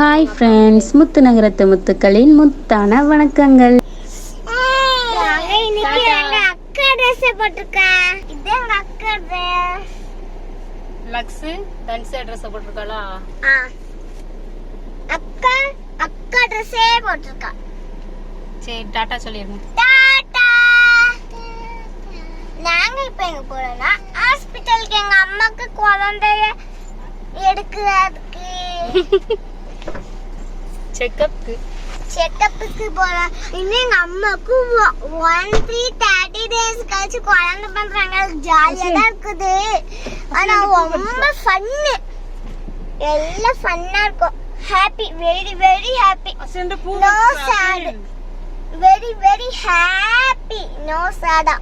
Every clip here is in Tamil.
ஹாய் ஃப்ரெண்ட்ஸ் முத்து நகரத்து முத்துக்களின் முத்தான வணக்கங்கள். நாங்க இன்னைக்கு எங்க அக்கா ட்ரெஸ் போட்டிருக்கேன் இது எங்க அக்கா ட்ரெஸ் லக்ஸு தன்சி அட்ரஸ் போட்டிருக்காளா? அக்கா அக்கா ட்ரெஸ்ஸே போட்டிருக்கா. சரி டாடா நாங்க இப்ப எங்க போறோம்னா ஹாஸ்பிட்டலுக்கு எங்க அம்மாக்கு குழந்தைய எடுக்கிறதுக்கு. செக்கப்க்கு செக்கப்புக்கு போறோம் இன்னும் எங்க அம்மாக்கு ஒன் த்ரீ தேர்ட்டி டேஸ் கழிச்சு குழந்தை பண்றாங்க ஜாலியா தான் இருக்குது. ஆனா ரொம்ப ஃபன்னு எல்லாம் ஃபன்னா இருக்கும். Happy very very happy no sad very very happy no சேடா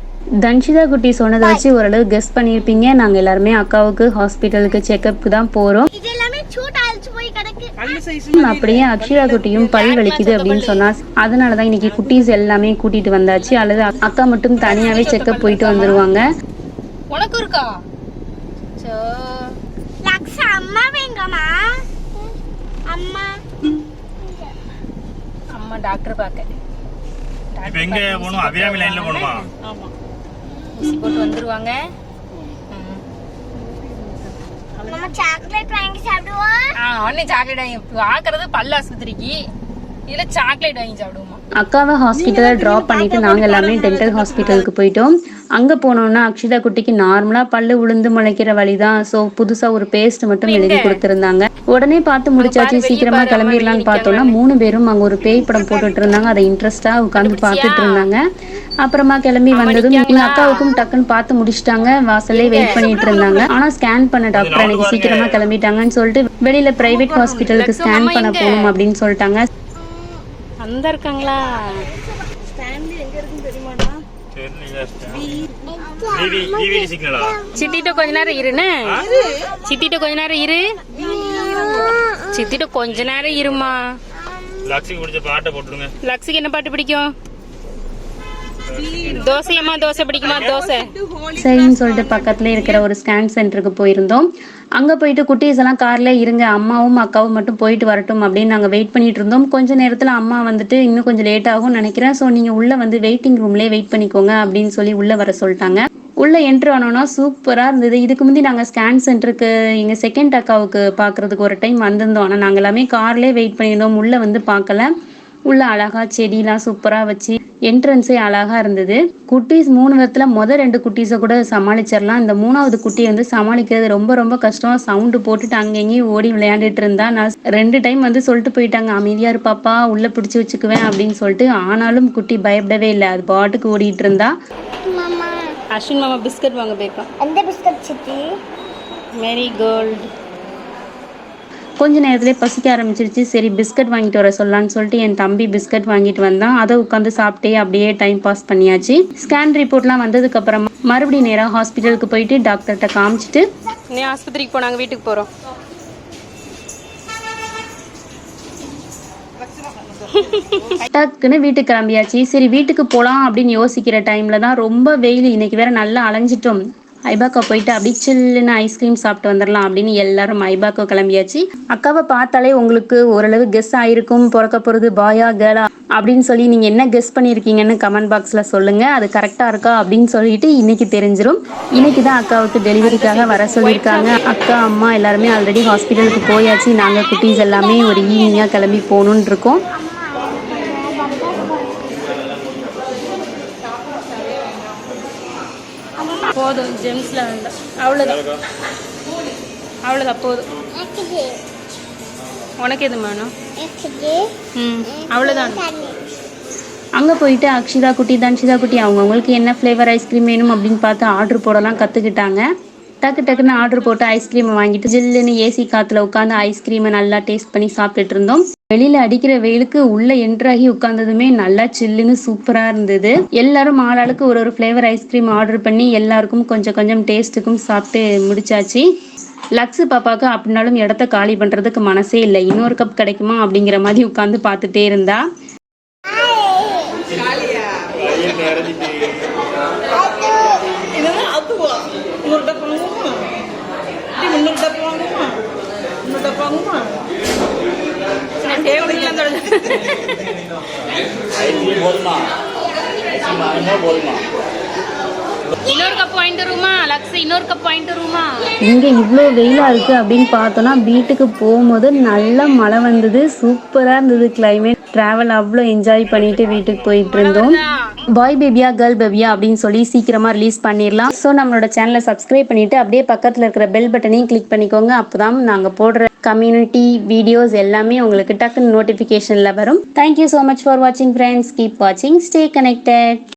தன்ஷிதா குட்டி சொன்னதை வச்சு ஓரளவு கெஸ் பண்ணியிருப்பீங்க. நாங்கள் எல்லாருமே அக்காவுக்கு ஹாஸ்பிட்டலுக்கு செக்கப்புக்கு தான் போகிறோம் இது எல்லாமே சூட் அழிச்சு போய் கிடக்கு அப்படியே அக்ஷயா குட்டியும் பல் வலிக்குது அப்படின்னு சொன்னா அதனால தான் இன்னைக்கு குட்டீஸ் எல்லாமே கூட்டிட்டு வந்தாச்சு. அல்லது அக்கா மட்டும் தனியாவே செக்கப் போயிட்டு வந்துருவாங்க. உனக்கு இருக்கா? லக்ஷ அம்மா வேங்கம்மா. அம்மா. அம்மா டாக்டர் பார்க்க. இப்ப எங்க போகணும்? அபிராமி லைன்ல போகணுமா? ஆமா. போட்டு வந்துருவாங்க. நம்ம சாக்லேட் வாங்கி சாப்பிடுவோம். உடனே சாக்லேட் வாங்கி பாக்குறது பல்லு ஆஸ்பத்திரிக்கு. இதுல சாக்லேட் வாங்கி சாப்பிடுவோமா? அக்காவை ஹாஸ்பிட்டல்ல டிராப் பண்ணிட்டு நாங்க எல்லாமே டென்டல் ஹாஸ்பிட்டலுக்கு போயிட்டோம். அங்க போனோம்னா அக்ஷிதா குட்டிக்கு நார்மலா பல்லு உளுந்து முளைக்கிற வழிதான் சோ புதுசா ஒரு பேஸ்ட் மட்டும் எழுதி கொடுத்திருந்தாங்க. உடனே பார்த்து முடிச்சாச்சு. சீக்கிரமா கிளம்பிடலாம்னு பார்த்தோம்னா மூணு பேரும் அங்க ஒரு பேய் படம் போட்டுட்டு இருந்தாங்க. அதை இன்ட்ரெஸ்டா உட்காந்து பார்த்துட்டு இருந்தாங்க அப்புறமா கிளம்பி வந்ததும் எங்க அக்காவுக்கும் டக்குன்னு பார்த்து முடிச்சிட்டாங்க. வாசல்லே வெயிட் பண்ணிட்டு இருந்தாங்க ஆனா ஸ்கேன் பண்ண டாக்டர் அன்னைக்கு சீக்கிரமா கிளம்பிட்டாங்கன்னு சொல்லிட்டு வெளியில பிரைவேட் ஹாஸ்பிட்டலுக்கு ஸ்கேன் பண்ண போகணும் அப்படின்னு சொல்லிட்டாங்க. அந்த இருக்காங்களா சிக்னலா சித்திட்ட கொஞ்ச நேரம் இருன்னு சித்திட்ட கொஞ்ச நேரம் இரு. சித்திட்ட கொஞ்ச நேரம் இருமா லக்ஸுக்கு பிடிச்ச பாட்டை போட்டுடுங்க லக்ஸுக்கு என்ன பாட்டு பிடிக்கும்? தோசையம்மா தோசை பிடிக்குமா? தோசை. சரின்னு சொல்லிட்டு பக்கத்துல இருக்கிற ஒரு ஸ்கேன் சென்டருக்கு போயிருந்தோம். அங்க போயிட்டு குட்டீஸ் எல்லாம் கார்ல இருங்க அம்மாவும் அக்காவும் மட்டும் போயிட்டு வரட்டும் அப்படின்னு நாங்க வெயிட் பண்ணிட்டு இருந்தோம். கொஞ்ச நேரத்துல அம்மா வந்துட்டு இன்னும் கொஞ்சம் லேட் ஆகும் நினைக்கிறேன். ஸோ நீங்க உள்ள வந்து வெயிட்டிங் ரூம்லயே வெயிட் பண்ணிக்கோங்க அப்படின்னு சொல்லி உள்ள வர சொல்லிட்டாங்க. உள்ள என்ட்ரு ஆனோம்னா சூப்பரா இருந்தது. இதுக்கு முந்தி நாங்க ஸ்கேன் சென்டருக்கு எங்க செகண்ட் அக்காவுக்கு பாக்குறதுக்கு ஒரு டைம் வந்திருந்தோம். ஆனா நாங்க எல்லாமே கார்லயே வெயிட் பண்ணியிருந்தோம். உள்ள வந்து பார்க்கல. உள்ள அழகா செடிலாம் சூப்பரா வச்சு என்ட்ரன்ஸே அழகா இருந்தது. குட்டீஸ் மூணு விதத்துல முத ரெண்டு குட்டீஸை கூட சமாளிச்சிடலாம் இந்த மூணாவது குட்டி வந்து சமாளிக்கிறது ரொம்ப ரொம்ப கஷ்டம். சவுண்டு போட்டுட்டு அங்கங்கேயும் ஓடி விளையாண்டுட்டு இருந்தா நான் ரெண்டு டைம் வந்து சொல்லிட்டு போயிட்டாங்க. அமைதியா இரு பாப்பா உள்ள பிடிச்சி வச்சுக்குவேன் அப்படின்னு சொல்லிட்டு. ஆனாலும் குட்டி பயப்படவே இல்லை. அது பாட்டுக்கு ஓடிட்டு இருந்தா. அஸ்வின் மாமா பிஸ்கட் வாங்க போயிருக்கான் எந்த பிஸ்கட் சித்தி? Marie Gold. கொஞ்ச நேரத்திலே பசிக்க ஆரம்பிச்சிருச்சு. சரி பிஸ்கட் வாங்கிட்டு வர சொல்லலான்னு சொல்லிட்டு என் தம்பி பிஸ்கட் வாங்கிட்டு வந்தான். அதை உட்காந்து சாப்பிட்டே அப்படியே டைம் பாஸ் பண்ணியாச்சு. ஸ்கேன் ரிப்போர்ட்லாம் வந்ததுக்கு அப்புறமா மறுபடியும் நேராக ஹாஸ்பிட்டலுக்கு போயிட்டு டாக்டர்கிட்ட காமிச்சிட்டு நீ ஆஸ்பத்திரிக்கு போனாங்க வீட்டுக்கு போகிறோம் டக்குன்னு வீட்டுக்கு கிளம்பியாச்சு. சரி வீட்டுக்கு போகலாம் அப்படின்னு யோசிக்கிற டைம்ல தான் ரொம்ப வெயில். இன்னைக்கு வேற நல்லா அலைஞ்சிட்டோம். ஐபாக்கா போயிட்டு அப்படி சில்லுன்னு ஐஸ்கிரீம் சாப்பிட்டு வந்துடலாம் அப்படின்னு எல்லாரும் ஐபாக்கோ கிளம்பியாச்சு. அக்காவை பார்த்தாலே உங்களுக்கு ஓரளவு கெஸ் ஆயிருக்கும். பிறக்க போகிறது பாயா கேர்ளா அப்படின்னு சொல்லி நீங்கள் என்ன கெஸ் பண்ணியிருக்கீங்கன்னு கமெண்ட் பாக்ஸில் சொல்லுங்கள் அது கரெக்டாக இருக்கா அப்படின்னு சொல்லிட்டு இன்னைக்கு தெரிஞ்சிடும் இன்னைக்கு தான் அக்காவுக்கு டெலிவரிக்காக வர சொல்லியிருக்காங்க. அக்கா அம்மா எல்லாருமே ஆல்ரெடி ஹாஸ்பிட்டலுக்கு போயாச்சு. நாங்கள் குட்டீஸ் எல்லாமே ஒரு ஈவினிங்காக கிளம்பி போகணும்னு இருக்கோம். போதும் ஜெம்ஸ்ல வேண்டாம் அவ்வளோதான் அவ்வளோதான் போதும். உனக்கு எது வேணும்? ம் அவ்வளோதான் அங்கே போயிட்டு அக்ஷிதா குட்டி தன்ஷிதா குட்டி அவங்கவுங்களுக்கு என்ன ஃப்ளேவர் ஐஸ்கிரீம் வேணும் அப்படின்னு பார்த்து ஆர்டர் போடலாம் கற்றுக்கிட்டாங்க டக்கு டக்குன்னு ஆர்டர் போட்டு ஐஸ்கிரீமை வாங்கிட்டு ஜில்லுன்னு ஏசி காற்றுல உட்காந்து ஐஸ்கிரீமை நல்லா டேஸ்ட் பண்ணி சாப்பிட்டுட்டு இருந்தோம். வெளியில அடிக்கிற வெயிலுக்கு உள்ள என்ட்ராகி உட்கார்ந்ததுமே நல்லா சில்லுன்னு சூப்பரா இருந்தது. எல்லாரும் ஆளாளுக்கு ஒரு ஒரு ஃப்ளேவர் ஐஸ்கிரீம் ஆர்டர் பண்ணி எல்லாருக்கும் கொஞ்சம் கொஞ்சம் டேஸ்ட்டுக்கும் சாப்பிட்டு முடிச்சாச்சு. லக்ஸு பாப்பாவுக்கு அப்படின்னாலும் இடத்த காலி பண்றதுக்கு மனசே இல்லை. இன்னொரு கப் கிடைக்குமா அப்படிங்கிற மாதிரி உட்காந்து பார்த்துட்டே இருந்தா. ஐஸ்கிரீம் போதுமா ஐஸ்கிரீம் வாங்கினா போதுமா இன்னொரு கப் வாங்கிட்டு வருமா லக்ஸ் இன்னொரு கப் வாங்கிட்டு வருமா இங்க இவ்வளோ வெயிலா இருக்கு அப்படின்னு பார்த்தோம்னா வீட்டுக்கு போகும்போது நல்ல மழை வந்தது. சூப்பரா இருந்தது கிளைமேட் டிராவல் அவ்வளோ என்ஜாய் பண்ணிட்டு வீட்டுக்கு போயிட்டு இருந்தோம். பாய் பேபியா கேர்ள் பேபியா அப்படின்னு சொல்லி சீக்கிரமா ரிலீஸ் பண்ணிடலாம். ஸோ நம்மளோட சேனலை சப்ஸ்கிரைப் பண்ணிட்டு அப்படியே பக்கத்துல இருக்கிற பெல் பட்டனையும் கிளிக் பண்ணிக்கோங்க. அப்பதான் நாங்க போடுற கம்யூனிட்டி வீடியோஸ் எல்லாமே உங்களுக்கு டக்குன்னு நோட்டிஃபிகேஷனில் வரும். தேங்க்யூ ஸோ மச் ஃபார் வாட்சிங் ஃப்ரெண்ட்ஸ் கீப் வாட்சிங் ஸ்டே கனெக்டட்